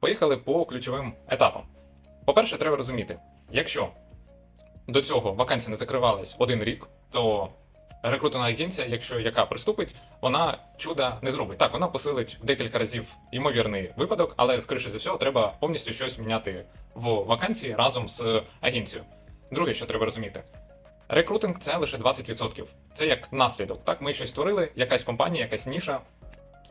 Поїхали по ключовим етапам. По-перше, треба розуміти, якщо до цього вакансія не закривалась один рік, то рекрутинг агенція, якщо яка приступить, вона чуда не зробить. Так, вона посилить декілька разів ймовірний випадок, але скоріше за всього треба повністю щось міняти в вакансії разом з агенцією. Друге, що треба розуміти. Рекрутинг це лише 20%. Це як наслідок. Так, ми щось створили, якась компанія, якась ніша,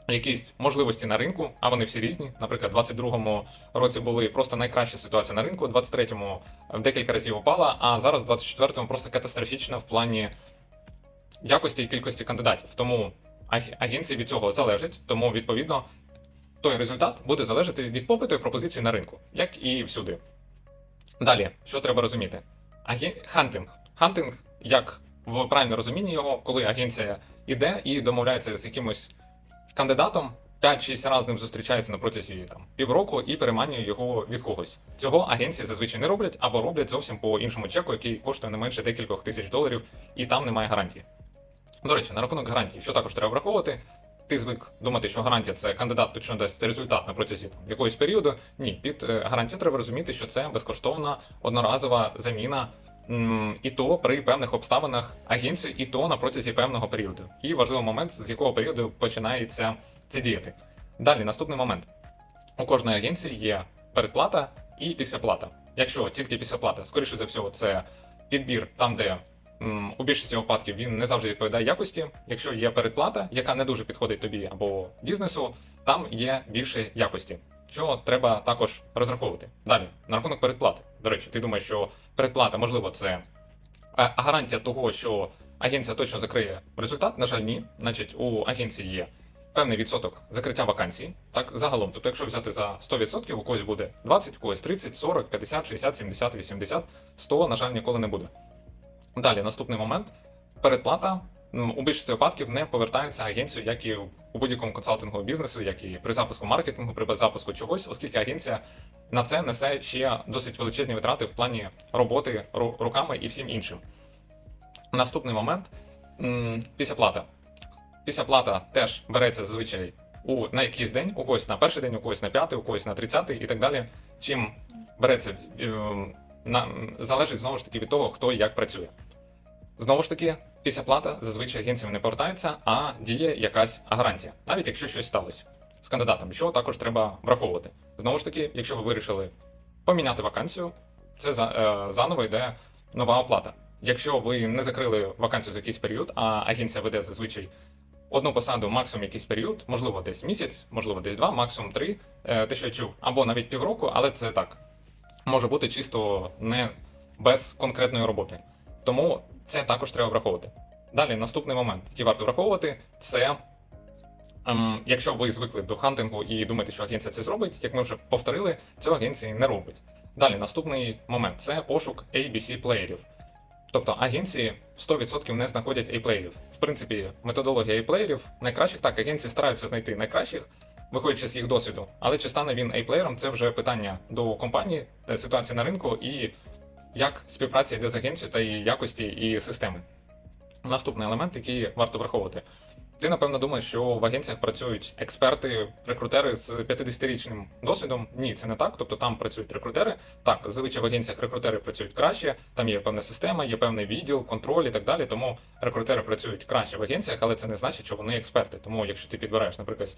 якісь можливості на ринку, а вони всі різні. Наприклад, у 22-му році були просто найкраща ситуація на ринку, у 23-му в декілька разів упала, а зараз в 24-му просто катастрофічна в плані якості і кількості кандидатів. Тому агенції від цього залежать, тому відповідно той результат буде залежати від попиту і пропозиції на ринку, як і всюди. Далі, що треба розуміти? Аген... Хантинг. Хантинг, як в правильному розумінні його, коли агенція іде і домовляється з якимось кандидатом, 5-6 разів ним зустрічається на протязі там, півроку і переманює його від когось. Цього агенції зазвичай не роблять або роблять зовсім по іншому чеку, який коштує не менше декількох тисяч доларів, і там немає гарантії. До речі, на рахунок гарантії, що також треба враховувати. Ти звик думати, що гарантія це кандидат точно дасть результат на протязі там, якогось періоду. Ні, під е, гарантію треба розуміти, що це безкоштовна одноразова заміна, і то при певних обставинах агенції, і то на протязі певного періоду. І важливий момент, з якого періоду починається це діяти. Далі, наступний момент. У кожної агенції є передплата і післяплата. Якщо тільки післяплата, скоріше за всього, це підбір там, де у більшості випадків він не завжди відповідає якості. Якщо є передплата, яка не дуже підходить тобі або бізнесу, там є більше якості. Що треба також розраховувати. Далі, на рахунок передплати. До речі, ти думаєш, що передплата, можливо, це е, гарантія того, що агенція точно закриє результат. На жаль, ні. Значить, у агенції є певний відсоток закриття вакансій. Так, загалом. Тобто, якщо взяти за 100%, у когось буде 20, у когось 30, 40, 50, 60, 70, 80, 100, на жаль, ніколи не буде. Далі, наступний момент. Передплата у більшості випадків не повертається агенцію, як і у будь-якому консалтинговому бізнесу, як і при запуску маркетингу, при запуску чогось, оскільки агенція на це несе ще досить величезні витрати в плані роботи руками і всім іншим. Наступний момент післяплата. Післяплата теж береться зазвичай у на якийсь день, у когось на перший день, у когось на п'ятий, у когось на тридцятий і так далі. Чим береться на, залежить знову ж таки від того, хто і як працює. Знову ж таки, післяплата зазвичай агенціям не повертається, а діє якась гарантія, навіть якщо щось сталося з кандидатом, що також треба враховувати. Знову ж таки, якщо ви вирішили поміняти вакансію, це е, заново йде нова оплата. Якщо ви не закрили вакансію за якийсь період, а агенція веде зазвичай одну посаду максимум якийсь період, можливо, десь місяць, можливо, десь два, максимум три, е, те, що я чув, або навіть півроку, але це так може бути чисто не без конкретної роботи. Тому це також треба враховувати. Далі, наступний момент, який варто враховувати, це ем, якщо ви звикли до хантингу і думаєте, що агенція це зробить, як ми вже повторили, цього агенції не робить. Далі, наступний момент це пошук ABC плеєрів. Тобто агенції 100% не знаходять A-плеєрів. В принципі, методологія A-плеєрів найкращих так, агенції стараються знайти найкращих, виходячи з їх досвіду. Але чи стане він A-плеєром, це вже питання до компанії, ситуації на ринку і як співпраця йде з агенцією та її якості і системи. Наступний елемент, який варто враховувати. Ти напевно думаєш, що в агенціях працюють експерти, рекрутери з 50-річним досвідом. Ні, це не так. Тобто там працюють рекрутери. Так, зазвичай в агенціях рекрутери працюють краще, там є певна система, є певний відділ, контроль і так далі. Тому рекрутери працюють краще в агенціях, але це не значить, що вони експерти. Тому якщо ти підбираєш, наприклад,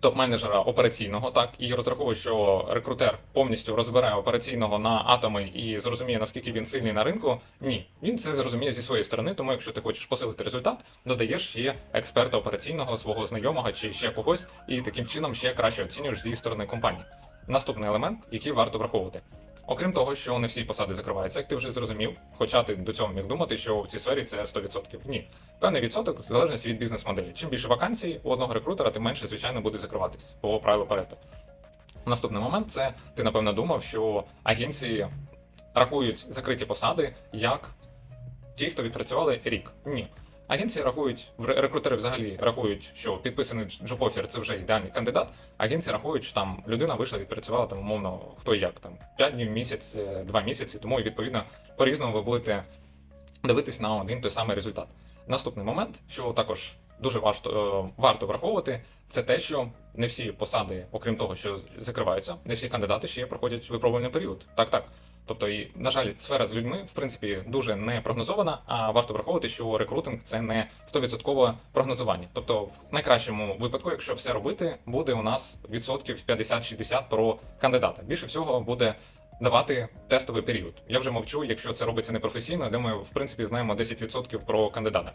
топ-менеджера операційного, так і розраховує, що рекрутер повністю розбирає операційного на атоми і зрозуміє, наскільки він сильний на ринку. Ні, він це зрозуміє зі своєї сторони. Тому, якщо ти хочеш посилити результат, додаєш ще експерта операційного, свого знайомого чи ще когось, і таким чином ще краще оцінюєш зі сторони компанії. Наступний елемент, який варто враховувати. Окрім того, що не всі посади закриваються, як ти вже зрозумів, хоча ти до цього міг думати, що в цій сфері це 100%. Ні. Певний відсоток в залежності від бізнес-моделі. Чим більше вакансій у одного рекрутера, тим менше, звичайно, буде закриватись по правилу Парето. Наступний момент це ти напевно думав, що агенції рахують закриті посади як ті, хто відпрацювали рік. Ні. Агенції рахують, рекрутери взагалі рахують, що підписаний джоб-офер це вже ідеальний кандидат. Агенції рахують, що там людина вийшла, відпрацювала там, умовно, хто як там 5 днів, місяць, 2 місяці. Тому відповідно по-різному ви будете дивитись на один той самий результат. Наступний момент, що також дуже варто, е, варто враховувати, це те, що не всі посади, окрім того, що закриваються, не всі кандидати ще проходять випробувальний період. Так, так. Тобто, і, на жаль, сфера з людьми, в принципі, дуже не прогнозована, а варто враховувати, що рекрутинг це не 100% прогнозування. Тобто, в найкращому випадку, якщо все робити, буде у нас відсотків 50-60 про кандидата. Більше всього буде давати тестовий період. Я вже мовчу, якщо це робиться непрофесійно, де ми, в принципі, знаємо 10% про кандидата.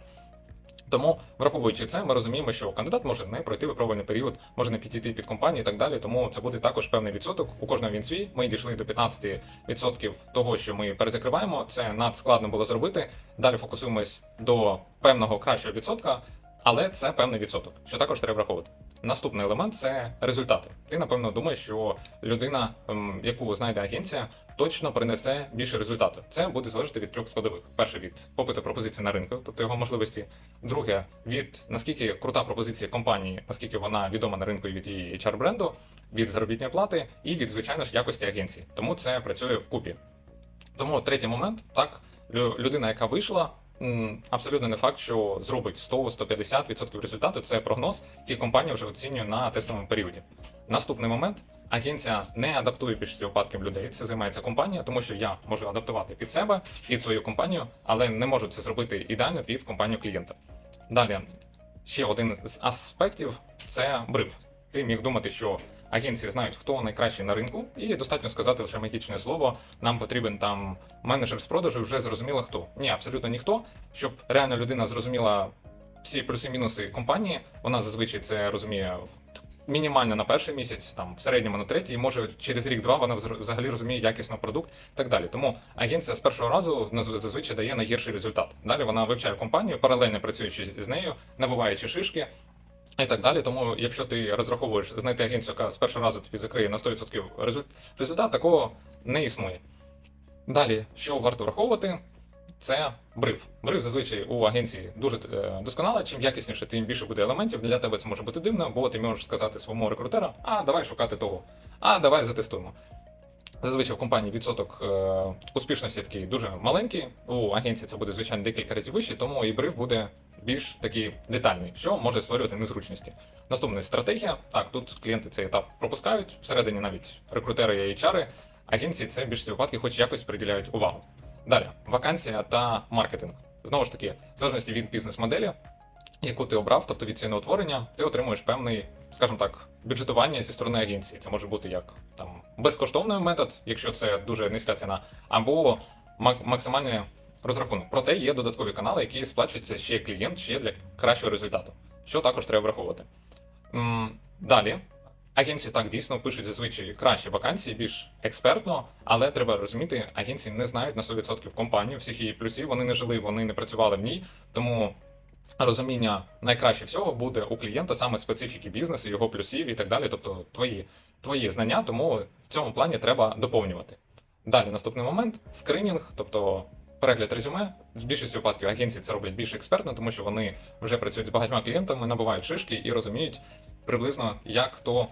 Тому, враховуючи це, ми розуміємо, що кандидат може не пройти випробувальний період, може не підійти під компанію і так далі. Тому це буде також певний відсоток. У кожного він свій. Ми дійшли до 15% того, що ми перезакриваємо. Це надскладно було зробити. Далі фокусуємось до певного кращого відсотка, але це певний відсоток, що також треба враховувати. Наступний елемент це результати. Ти напевно думаєш, що людина, ем, яку знайде агенція, точно принесе більше результату. Це буде залежати від трьох складових: перше від попиту пропозиції на ринку, тобто його можливості. Друге, від наскільки крута пропозиція компанії, наскільки вона відома на ринку і від її HR бренду, від заробітної плати і від звичайно ж якості агенції. Тому це працює вкупі. Тому третій момент, так, людина, яка вийшла. Абсолютно не факт, що зробить 100-150% результату. Це прогноз, який компанія вже оцінює на тестовому періоді. Наступний момент: агенція не адаптує більшості випадків людей. Це займається компанія, тому що я можу адаптувати під себе, під свою компанію, але не можу це зробити ідеально під компанію клієнта. Далі, ще один з аспектів це бриф. Ти міг думати, що агенції знають, хто найкращий на ринку, і достатньо сказати лише магічне слово. Нам потрібен там менеджер з продажу, вже зрозуміло хто. Ні, абсолютно ніхто. Щоб реально людина зрозуміла всі плюси-мінуси компанії, вона зазвичай це розуміє мінімально на перший місяць, там в середньому на третій, може через рік-два вона взагалі розуміє якісно продукт і так далі. Тому агенція з першого разу зазвичай дає найгірший результат. Далі вона вивчає компанію, паралельно працюючи з нею, набуваючи шишки. І так далі. Тому, якщо ти розраховуєш знайти агенцію, яка з першого разу тобі закриє на 100% результат, такого не існує. Далі, що варто враховувати, це бриф. Бриф зазвичай у агенції дуже е, досконала. Чим якісніше, тим більше буде елементів. Для тебе це може бути дивно, бо ти можеш сказати своєму рекрутера, а давай шукати того, а давай затестуємо. Зазвичай в компанії відсоток е, успішності такий дуже маленький. У агенції це буде звичайно декілька разів вищий, тому і бриф буде більш такий детальний, що може створювати незручності. Наступна стратегія. Так, тут клієнти цей етап пропускають. Всередині навіть рекрутери і HR, агенції це в більшості випадків хоч якось приділяють увагу. Далі, вакансія та маркетинг. Знову ж таки, в залежності від бізнес-моделі, яку ти обрав, тобто від ціноутворення, ти отримуєш певний, скажімо так, бюджетування зі сторони агенції. Це може бути як там безкоштовний метод, якщо це дуже низька ціна, або мак- максимальний розрахунок. Проте є додаткові канали, які сплачуються ще клієнт, ще для кращого результату, що також треба враховувати. Далі. Агенції так дійсно пишуть зазвичай кращі вакансії, більш експертно, але треба розуміти, агенції не знають на 100% компанію, всіх її плюсів. Вони не жили, вони не працювали в ній. Тому розуміння найкраще всього буде у клієнта саме специфіки бізнесу, його плюсів і так далі. Тобто твої, твої знання, тому в цьому плані треба доповнювати. Далі наступний момент скринінг, тобто перегляд резюме. В більшості випадків агенції це роблять більш експертно, тому що вони вже працюють з багатьма клієнтами, набувають шишки і розуміють приблизно, як хто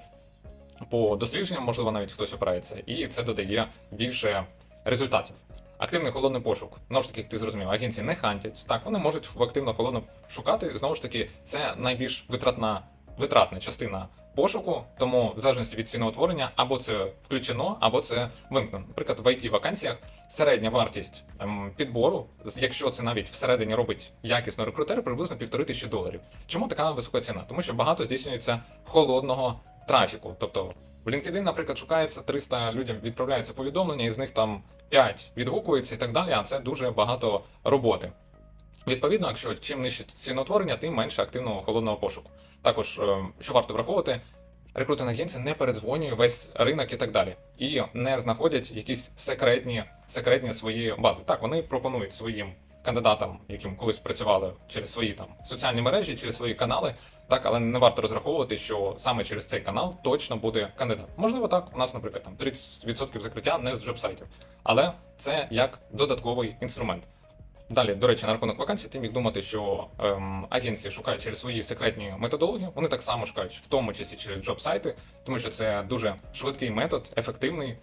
по дослідженням, можливо, навіть хтось опирається, і це додає більше результатів. Активний холодний пошук. Знову ж таки, як ти зрозумів, агенції не хантять. Так, вони можуть в активно холодно шукати. Знову ж таки, це найбільш витратна, витратна частина пошуку, тому в залежності від ціноутворення або це включено, або це вимкнено. Наприклад, в it вакансіях середня вартість ем, підбору, якщо це навіть всередині робить якісно рекрутер, приблизно півтори тисячі доларів. Чому така висока ціна? Тому що багато здійснюється холодного трафіку. Тобто в LinkedIn, наприклад, шукається 300 людям, відправляється повідомлення, і з них там 5 відгукується і так далі, а це дуже багато роботи. Відповідно, якщо чим нижче ціноутворення, тим менше активного холодного пошуку. Також, е, що варто враховувати, рекрутинг агенція не передзвонює весь ринок і так далі, і не знаходять якісь секретні, секретні свої бази. Так, вони пропонують своїм кандидатам, яким колись працювали через свої там соціальні мережі, через свої канали. Так, але не варто розраховувати, що саме через цей канал точно буде кандидат. Можливо, так. У нас, наприклад, там 30% закриття не з джоб-сайтів, але це як додатковий інструмент. Далі, до речі, на рахунок вакансій, ти міг думати, що ем, агенції шукають через свої секретні методології. Вони так само шукають, в тому числі через джоб-сайти, тому що це дуже швидкий метод, ефективний.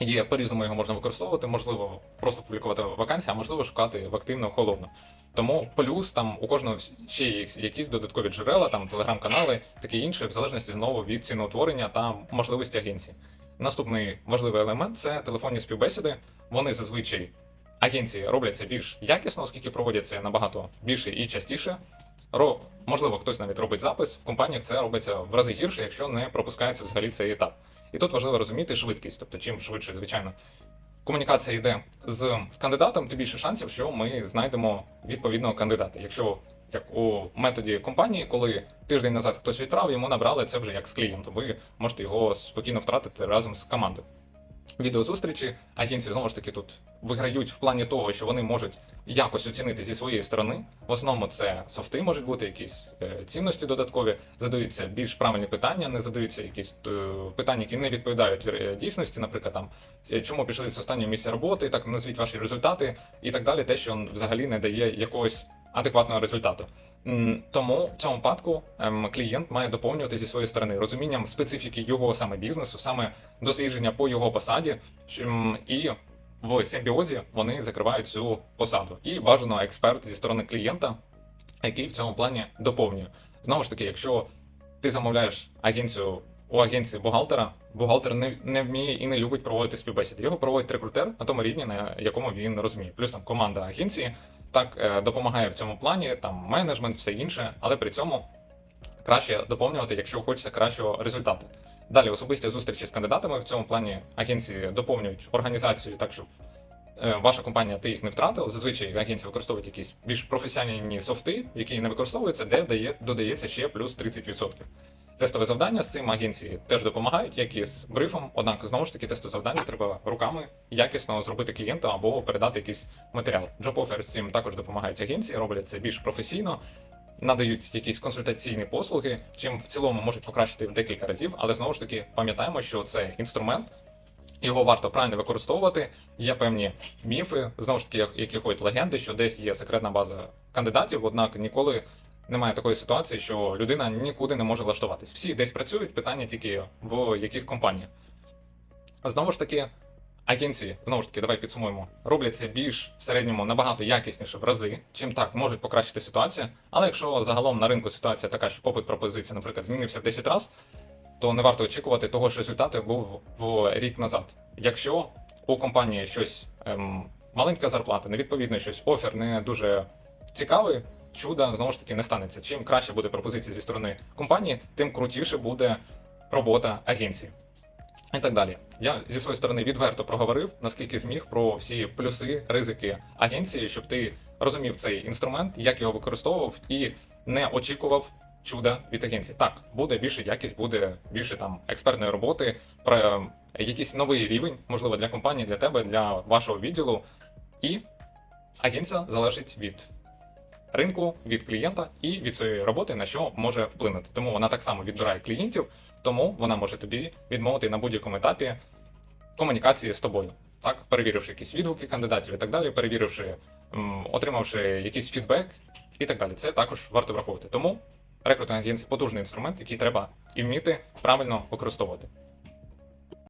Є по-різному його можна використовувати, можливо, просто публікувати вакансії, а можливо шукати в активно холодно. Тому плюс там у кожного ще є якісь додаткові джерела, там телеграм-канали, таке інше, в залежності знову від ціноутворення та можливості агенції. Наступний важливий елемент це телефонні співбесіди. Вони зазвичай агенції роблять це більш якісно, оскільки проводяться набагато більше і частіше. Ро, можливо, хтось навіть робить запис. В компаніях це робиться в рази гірше, якщо не пропускається взагалі цей етап. І тут важливо розуміти швидкість, тобто чим швидше, звичайно, комунікація йде з кандидатом, тим більше шансів, що ми знайдемо відповідного кандидата. Якщо як у методі компанії, коли тиждень назад хтось відправив, йому набрали це вже як з клієнтом. Ви можете його спокійно втратити разом з командою. Відеозустрічі агенції знову ж таки тут виграють в плані того, що вони можуть якось оцінити зі своєї сторони. В основному це софти можуть бути, якісь е, цінності додаткові, задаються більш правильні питання, не задаються якісь е, питання, які не відповідають е, дійсності, наприклад, там чому пішли з останнього місця роботи, так назвіть ваші результати і так далі, те, що взагалі не дає якогось адекватного результату. Тому в цьому випадку ем, клієнт має доповнювати зі своєї сторони розумінням специфіки його саме бізнесу, саме дослідження по його посаді, і в симбіозі вони закривають цю посаду. І бажано експерт зі сторони клієнта, який в цьому плані доповнює. Знову ж таки, якщо ти замовляєш агенцію у агенції бухгалтера, бухгалтер не, не вміє і не любить проводити співбесіди. Його проводить рекрутер на тому рівні, на якому він розуміє. Плюс там команда агенції так е, допомагає в цьому плані, там менеджмент, все інше, але при цьому краще доповнювати, якщо хочеться кращого результату. Далі особисті зустрічі з кандидатами в цьому плані агенції доповнюють організацію так, щоб е, ваша компанія ти їх не втратив. Зазвичай агенції використовують якісь більш професіональні софти, які не використовуються, де дає, додається ще плюс 30%. Тестове завдання з цим агенції теж допомагають, як і з брифом. Однак знову ж таки тестове завдання треба руками якісно зробити клієнту або передати якийсь матеріал. JobOffer з цим також допомагають агенції, роблять це більш професійно, надають якісь консультаційні послуги, чим в цілому можуть покращити в декілька разів. Але знову ж таки пам'ятаємо, що це інструмент. Його варто правильно використовувати. Є певні міфи, знову ж таки, які ходять легенди, що десь є секретна база кандидатів, однак ніколи немає такої ситуації, що людина нікуди не може влаштуватись. Всі десь працюють, питання тільки в яких компаніях. Знову ж таки, агенції, знову ж таки, давай підсумуємо, роблять це більш в середньому набагато якісніше в рази, чим так можуть покращити ситуацію. Але якщо загалом на ринку ситуація така, що попит пропозиції, наприклад, змінився в 10 разів, то не варто очікувати того ж результату, був в рік назад. Якщо у компанії щось ем, маленька зарплата, невідповідно щось, офер не дуже цікавий, чуда знову ж таки не станеться. Чим краще буде пропозиція зі сторони компанії, тим крутіше буде робота агенції. І так далі. Я зі своєї сторони відверто проговорив, наскільки зміг про всі плюси, ризики агенції, щоб ти розумів цей інструмент, як його використовував, і не очікував чуда від агенції. Так, буде більше якість, буде більше там експертної роботи, про е, якийсь новий рівень, можливо, для компанії, для тебе, для вашого відділу. І агенція залежить від ринку, від клієнта і від своєї роботи, на що може вплинути. Тому вона так само відбирає клієнтів, тому вона може тобі відмовити на будь-якому етапі комунікації з тобою. Так, перевіривши якісь відгуки кандидатів і так далі, перевіривши, отримавши якийсь фідбек і так далі. Це також варто враховувати. Тому рекрутинг агенція потужний інструмент, який треба і вміти правильно використовувати.